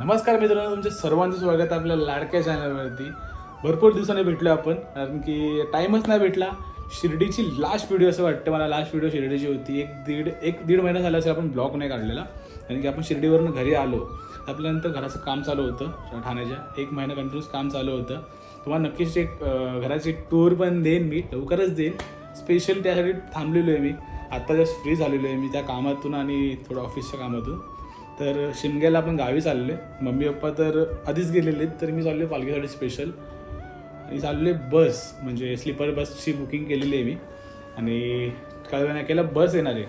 नमस्कार मित्रांनो तुमच्या सर्वांचं स्वागत आहे आपल्या लाडक्या चॅनलवरती. भरपूर दिवसांनी भेटलो आपण कारण की टाईमच नाही भेटला. शिर्डीची लास्ट व्हिडिओ असं वाटतं मला लास्ट व्हिडिओ शिर्डीची होती. एक दीड एक दीड महिना झाला असेल आपण ब्लॉग नाही काढलेला कारण की आपण शिर्डीवरून घरी आलो. आपल्यानंतर घराचं काम चालू होतं ठाण्याच्या. एक महिना कंटिन्यूस काम चालू होतं. तुम्हाला नक्कीच एक घराची टूर पण देईन मी लवकरच देईन. स्पेशल त्यासाठी थांबलेलो आहे मी. आत्ता जस्ट फ्री झालेलो आहे मी त्या कामातून आणि थोडं ऑफिसच्या कामातून. तर शिमग्याला आपण गावी चाललो आहे मम्मी पप्पा तर आधीच गेलेले आहेत तर मी चाललो आहे पालखीसाठी स्पेशल आणि चाललो आहे बस म्हणजे स्लीपर बसची बुकिंग केलेली आहे मी. आणि कळव्या नाक्याला बस येणार आहे.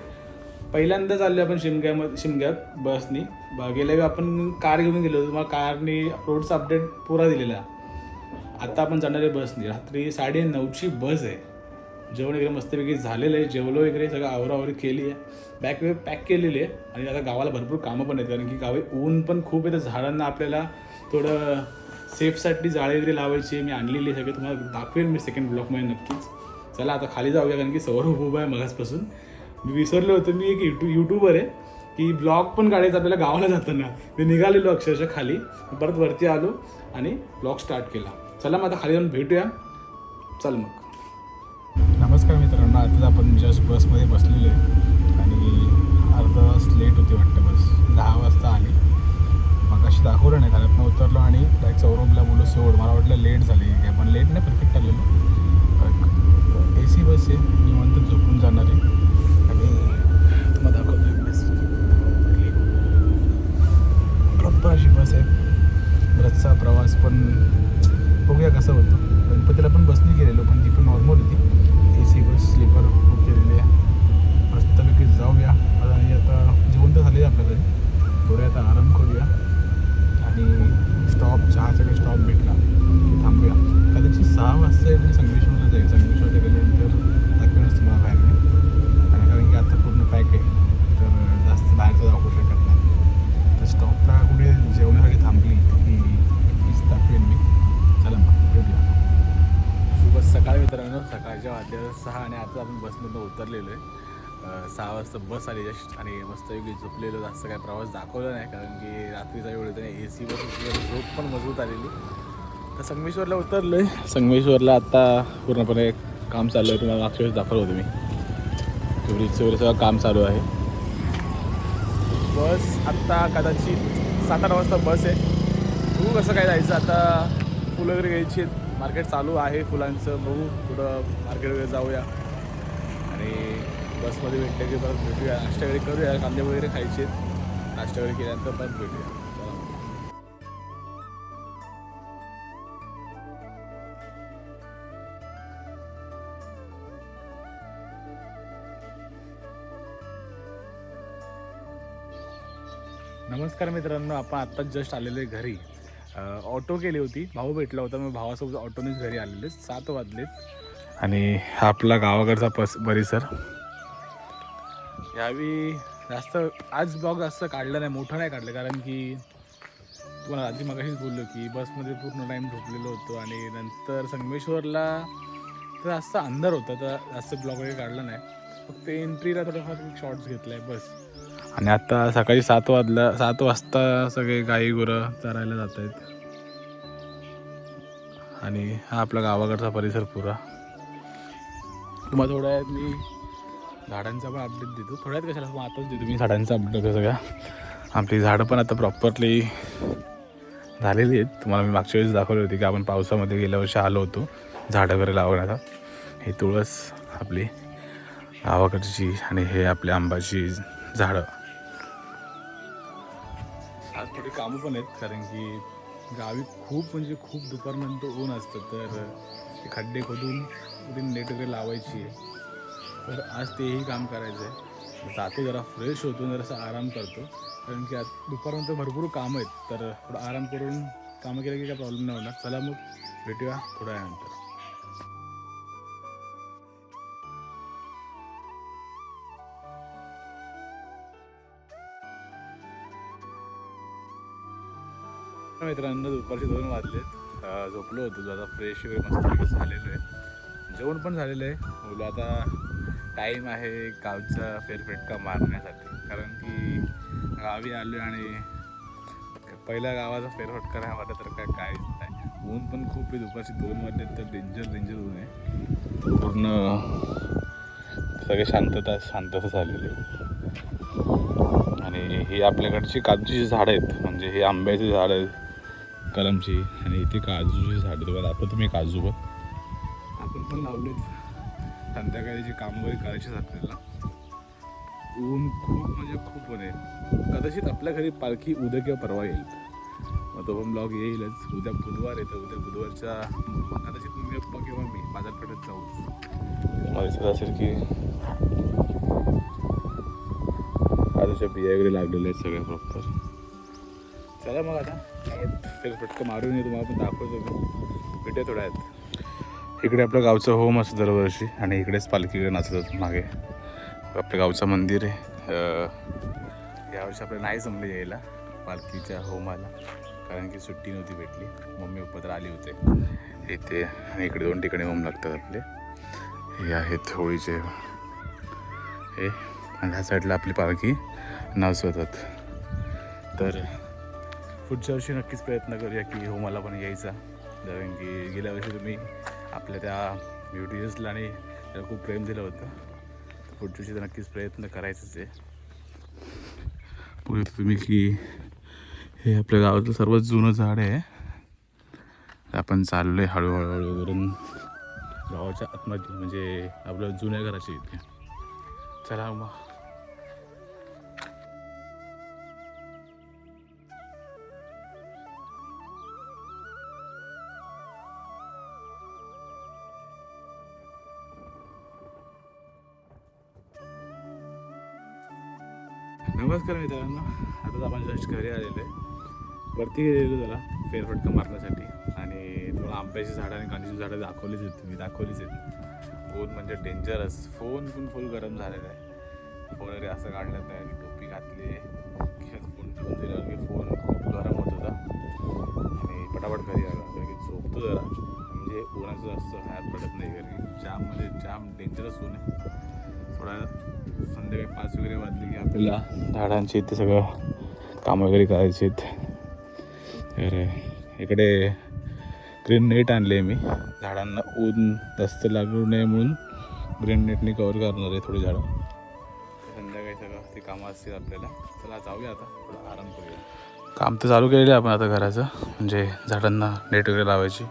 पहिल्यांदा चाललो आपण शिमग्यामध्ये शिमग्यात बसनी. ब- गेल्या वेळी आपण कार घेऊन गेलो होतो मग कारनी रोडचा अपडेट पुरा दिलेला. आता आपण जाणार आहे बसनी. रात्री साडे नऊची बस आहे. जेवण वगैरे मस्तपैकी झालेलं आहे. जेवलो वगैरे सगळं आवरावरी केली आहे. बॅग वगैरे पॅक केलेली आहे. आणि आता गावाला भरपूर कामं पण आहेत. कारण की गावी ऊन पण खूप आहे. तर झाडांना आपल्याला थोडं सेफसाठी जाळे वगैरे लावायची. मी आणलेली आहे सगळे. तुम्हाला दाखवेन मी सेकंड ब्लॉकमध्ये नक्कीच. चला आता खाली जाऊया. कारण की सौरभ उभा आहे मगासपासून. मी विसरलो होतो. मी एक युट्यू यूट्यूबर आहे. की ब्लॉग पण काढायचा आपल्याला गावाला जाताना. मी निघालेलो अक्षरशः खाली. परत वरती आलो आणि ब्लॉग स्टार्ट केला. चला मग आता खाली जाऊन भेटूया. चल मग. नमस्कार मित्रांनो आताच आपण जस्ट बसमध्ये बसलेलो आहे. आणि अर्धा तास लेट होती वाटतं बस. दहा वाजता आली. मग अशी दाखवलं नाही कारण उतरलो आणि डायरेक्ट सौरभला बोललो सोड मला वाटलं लेट झाली. काय पण लेट नाही परफेक्ट आलेलो ए सी बस आहे मी म्हणतो झोपून जाणार आहे. आणि मग दाखवतो एक बस प्रॉपर अशी बस आहे. बसचा प्रवास पण बघूया कसं होतं. गणपतीला पण बसने गेलेलो पण ती पण नॉर्मल होती. A C bus sleeper book केलेली आहे मस्तपैकी जाऊया. आणि आता जेवण तर आहे आपल्या घरी आता आराम करूया. आणि स्टॉप चहाचा स्टॉप भेटला. थांबूया. थांबूया कदाचित सहा वाजता आहे संगमेश्वरला जाईल. संगमेश्वरला गेल्यानंतर मस्त बस आली जस्ट आणि मस्त योग्य झोपलेलो जास्त काय प्रवास दाखवला नाही कारण की रात्रीचा वेळ होता ए सी बस झोप पण मजबूत आलेली. तर संगमेश्वरला उतरलो आहे संगमेश्वरला आता पूर्णपणे काम चालू आहे तुम्हाला मागच्या वेळेस दाखवलं होतं मी. ब्रिजचं वगैरे सगळं काम चालू आहे. बस आत्ता कदाचित सात आठ वाजता बस आहे. बघू कसं काय जायचं. आता फुलं वगैरे घ्यायची मार्केट चालू आहे फुलांचं. बघू पुढं मार्केट वगैरे जाऊया. आणि बसमध्ये भेटलं की परत भेटूया. नाश्ता वगैरे करूया कांदे वगैरे खायचे. नाश्ता वगैरे केल्यानंतर परत भेटूया. नमस्कार मित्रांनो आपण आत्ताच जस्ट आलेले घरी. ऑटो केली होती. भाऊ भेटला होता मी भावासोबत ऑटोनेच घरी आलेले. सात वाजलेत. आणि हा आपला गावाकडचा पस परिसर. यावेळी जास्त आज ब्लॉग जास्त काढलं नाही मोठं नाही काढलं कारण की तुम्हाला आधी मगाशीच बोललो की बसमध्ये पूर्ण टाईम झोपलेलो होतो आणि नंतर संगमेश्वरला तर जास्त अंधार होता तर जास्त ब्लॉग वगैरे काढला नाही. फक्त एंट्रीला थोडंफार शॉर्ट्स घेतला आहे बस. आणि आता सकाळी सात वाजला सात वाजता सगळे गाई गुरं चरायला जात आहेत आणि हा आपला गावाकडचा परिसर पुरा. तुम्हाला थोड्या मी झाडांचा पण अपडेट देतो. थोड्यात कशाला? मग आताच देतो मी झाडांचा अपडेट सगळ्या आपली झाडं पण आता प्रॉपरली झालेली आहेत. तुम्हाला मी मागच्या वेळेस दाखवली होती की आपण पावसामध्ये गेल्या वर्षी आलो होतो झाडं वगैरे लावण्याचा हे तुळस आपली गावाकडची आणि हे आपल्या आंबाची झाडं. आज थोडी कामं पण आहेत कारण की गावी खूप म्हणजे खूप दुपारनंतर ऊन असतं तर ते खड्डे खोदून नेट वगैरे लावायची आहे. तर आज तेही काम करायचं आहे जातो जरा फ्रेश होतो जरासा आराम करतो. कारण की आज दुपारनंतर भरपूर कामं आहेत. तर थोडं आराम करून कामं केलं की काय प्रॉब्लेम नाही होणार. चला मग भेटूया थोड्या वेळानंतर. मित्रांनो दुपारचे दोन वाजलेत. झोपलो होतो. आता फ्रेश वगैरे मस्त झालेलो आहे. जेवण पण झालेलं आहे. बोलू आता टाईम आहे गावचा फेरफेटका मारण्यासाठी. कारण की गावी आलो आणि पहिल्या गावाचा फेरफटका नाही वाटत तर काय काहीच नाही. ऊन पण खूप आहे दुपारची दोन वाजले तर डेंजर डेंजर ऊन आहे. पूर्ण सगळे शांतता शांतता झालेली आहे. आणि ही आपल्याकडची काजूची झाडं आहेत. म्हणजे ही आंब्याची झाडं आहेत कलमची. आणि इथे काजूची झाडं तुम्हाला दाखवतो मी काजू पण आपण पण लावलेत. संध्याकाळीची काम वगैरे करायचीच आपल्याला. ऊन खूप म्हणजे खूप ऊन आहे कदाचित आपल्या घरी पालखी उद्या किंवा परवा येईल. मग तो पण ब्लॉग येईलच. उद्या बुधवार येतं उद्या बुधवारच्या कदाचित मम्मी पप्पा किंवा मी बाजारपेठेत जाऊ. मला दिसत असेल की काजूच्या बिया वगैरे लागलेल्या आहेत सगळ्या प्रॉपर. चला मग आता. फेर फटकं मारून येतो तुम्हाला पण दाखवतो मी. भेटूया थोड्या आहेत इकडे आपलं गावचं होम असतं दरवर्षी आणि इकडेच पालखीकडे नाचतात मागे. आपल्या गावचं मंदिर आहे. यावर्षी आपल्याला नाही जमलं यायला पालखीच्या होमाला. कारण की सुट्टी नव्हती भेटली. मम्मी पप्पा आली होते. इथे आणि इकडे दोन ठिकाणी होम लागतात आपले. हे आहेत होळीचे. हे आणि ह्या साईडला आपली पालखी नाचवतात. तर पुढच्या वर्षी नक्कीच प्रयत्न करूया की हो मला पण यायचा. कारण की गेल्या वर्षी तुम्ही आपल्या त्या व्हिडिओजला आणि त्याला खूप प्रेम दिलं होतं. पुढच्या वर्षी तर नक्कीच प्रयत्न करायचंच आहे. बघू तुम्ही की हे आपल्या गावातलं सर्वात जुनं झाड आहे. आपण चाललो आहे हळूहळू हळू करून गावाच्या आतमध्ये म्हणजे आपल्या जुन्या घराच्या इथे. चला मग. नमस्कार मित्रांनो. आता आपण जस्ट घरी आलेलो आहे. वरती गेलेलो जरा फेरफटका मारण्यासाठी. आणि तुम्हाला आंब्याची झाडं आणि कांद्याची झाडं दाखवलीच आहेत तुम्ही दाखवलीच आहेत. ऊन म्हणजे डेंजरस फोन पण फुल गरम झालेला आहे. फोन वगैरे असं काढलं नाही आणि टोपी घातली आहे. खिशात फोन ठेवून दिला की फोन खूप गरम होत होता. आणि पटापट घरी आला कारण की झोपतो जरा. म्हणजे उन्हाचं जास्त हात पडत नाही घरी. जाममध्ये जाम डेंजरस ऊन आहे. थोडा संध्याकाळी पाच वगैरे वाजले की आपल्याला झाडांची इथे सगळं काम वगैरे करायचे आहेत. तर इकडे ग्रीन नेट आणले मी. झाडांना ऊन जास्त लागू नये म्हणून ग्रीन नेटने कवर करणार आहे थोडी झाडं. संध्याकाळी सगळं ते कामं असतील आपल्याला. चला जाऊया आता. थोडा आराम करूया. काम तर चालू केलेलं आहे आपण आता घराचं. म्हणजे झाडांना नेट वगैरे लावायची.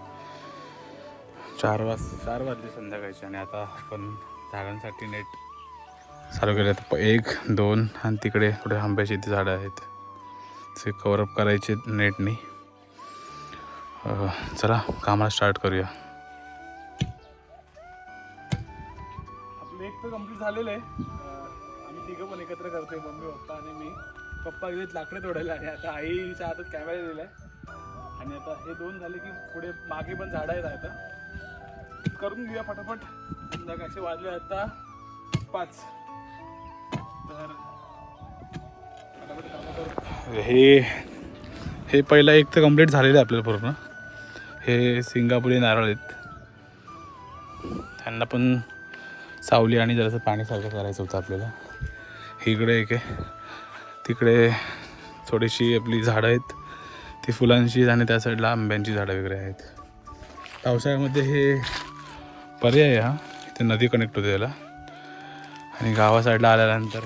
चार वाज चार वाजले संध्याकाळचे आणि आता आपण झाडांसाठी नेट चालू केलं तर एक दोन आणि तिकडे थोडे आंब्याची इथे झाडं आहेत. ते कवरअप करायचे नेटनी. चला कामाला स्टार्ट करूया. आपलं एक तर कंप्लीट झालेलं आहे. आम्ही तिघं पण एकत्र करतोय मम्मी पप्पा आणि मी. पप्पा गेलेत लाकडं तोडायला आणि आता आईच्या हातात कॅमेरा दिलाय. आणि आता हे दोन झाले की पुढे मागे पण झाडं आहेत आता. करून घेऊया फटाफट संध्याकाळचे वाजले आता पाच. हे हे पहिला एक तर कंप्लीट झालेलं आहे आपल्याला पूर्ण. हे सिंगापुरी नारळ आहेत. त्यांना पण सावली आणि जरासं पाणीसारखं करायचं होतं आपल्याला. इकडे एक आहे. तिकडे थोडीशी आपली झाडं आहेत. ती फुलांची आणि त्या साईडला आंब्यांची झाडं वगैरे आहेत. पावसाळ्यामध्ये हे पर्याय हा. इथे नदी कनेक्ट होते त्याला. आणि गावा साईडला आल्यानंतर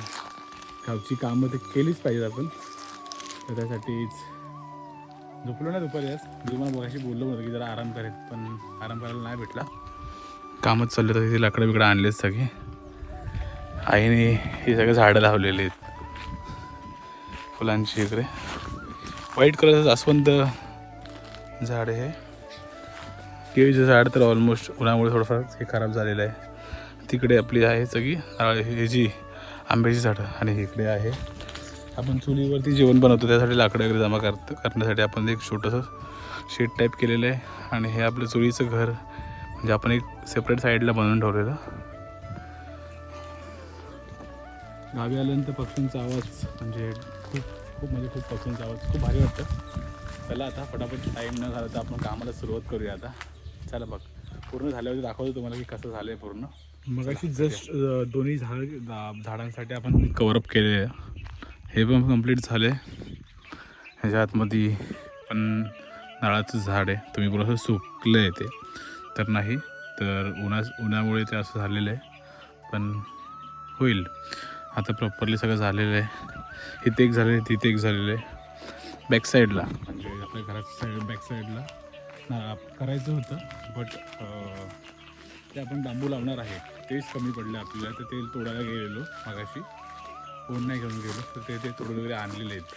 गावची कामं तर केलीच पाहिजेत आपण. तर त्यासाठीच झोपलो ना दुपारी आज. मी मला बघाशी बोललो होतं की जरा आराम करेल पण आराम करायला नाही भेटला. कामच चाललं तर तिथे लाकडं बिकडं आणलेत सगळे. आईने हे सगळे झाडं लावलेली आहेत. फुलांची इकडे. व्हाईट कलरचं जास्वंत झाड हे केळीचं झाड तर ऑलमोस्ट उन्हामुळे थोडंफार हे खराब झालेलं आहे. तिकडे आपली आहे सगळी ह्याची जी आंब्याची झाडं आणि इकडे आहे. आपण चुलीवरती जेवण बनवतो त्यासाठी लाकडं वगैरे जमा करत करण्यासाठी आपण एक छोटंसं शेड टाईप केलेलं आहे. आणि हे आपलं चुलीचं घर म्हणजे आपण एक सेपरेट साईडला बनवून ठेवलेलं. गावी आल्यानंतर पक्ष्यांचा आवाज म्हणजे खूप खूप म्हणजे खूप पक्ष्यांचा आवाज खूप भारी वाटतं. चला आता फटाफट टाईम न झाला तर आपण कामाला सुरुवात करूया आता. चला बघ. पूर्ण झाल्यावर दाखवतो तुम्हाला की कसं झालं आहे पूर्ण. मग अशी जस्ट दोन्ही झाड झाडांसाठी आपण कवरअप केले. आहे हे पण कंप्लीट झाले. ह्याच्या आतमध्ये पण नारळाचं झाड आहे. तुम्ही बोला असं सुकलं आहे ते. तर नाही तर उन्हा उन्हामुळे ते असं झालेलं आहे. पण होईल. आता प्रॉपरली सगळं झालेलं आहे. इथे एक झालेलं आहे तिथे एक झालेलं आहे. बॅक साईडला म्हणजे आपल्या घराच्या साईड बॅक साईडला करायचं होतं बट ते आपण बांबू लावणार आहे. तेच कमी पडलं आपल्याला तर ते तोडायला गेलेलो मागाशी. कोण नाही घेऊन गेलो तर ते ते तोडून वगैरे आणलेले आहेत.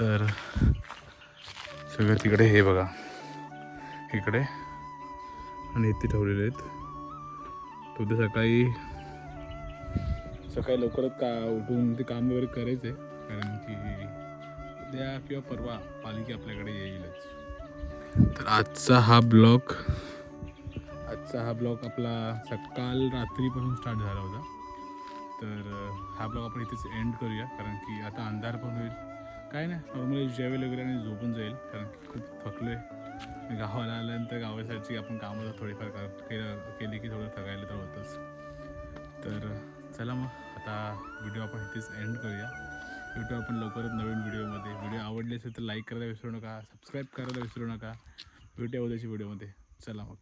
तर सगळं तिकडे हे बघा. इकडे आणि इथे ठेवलेले आहेत. तो ते सकाळी सकाळी लवकरच का उठून ते काम वगैरे करायचं आहे कारण की उद्या किंवा परवा पालिका आपल्याकडे येईलच. तर आजचा हा ब्लॉग आजचा हा ब्लॉग आपला सकाळ रात्रीपासून स्टार्ट झाला होता. तर हा ब्लॉग आपण इथेच एंड करूया कारण की आता अंधार पण होईल. काय नाही नॉर्मली जेवेल वगैरे आणि झोपून जाईल कारण की खूप थकलो आहे गावाला आल्यानंतर गावासाठी आपण कामं थोडीफार केलं केली की थोडं थकायला तर होतंच. तर चला मग आता व्हिडिओ आपण इथेच एंड करूया. यूट्यूब आपण लवकरच नवीन व्हिडिओमध्ये व्हिडिओ आवडले असेल तर लाईक करायला विसरू नका सबस्क्राईब करायला विसरू नका भेटूया उद्याच्या व्हिडिओमध्ये चला मग.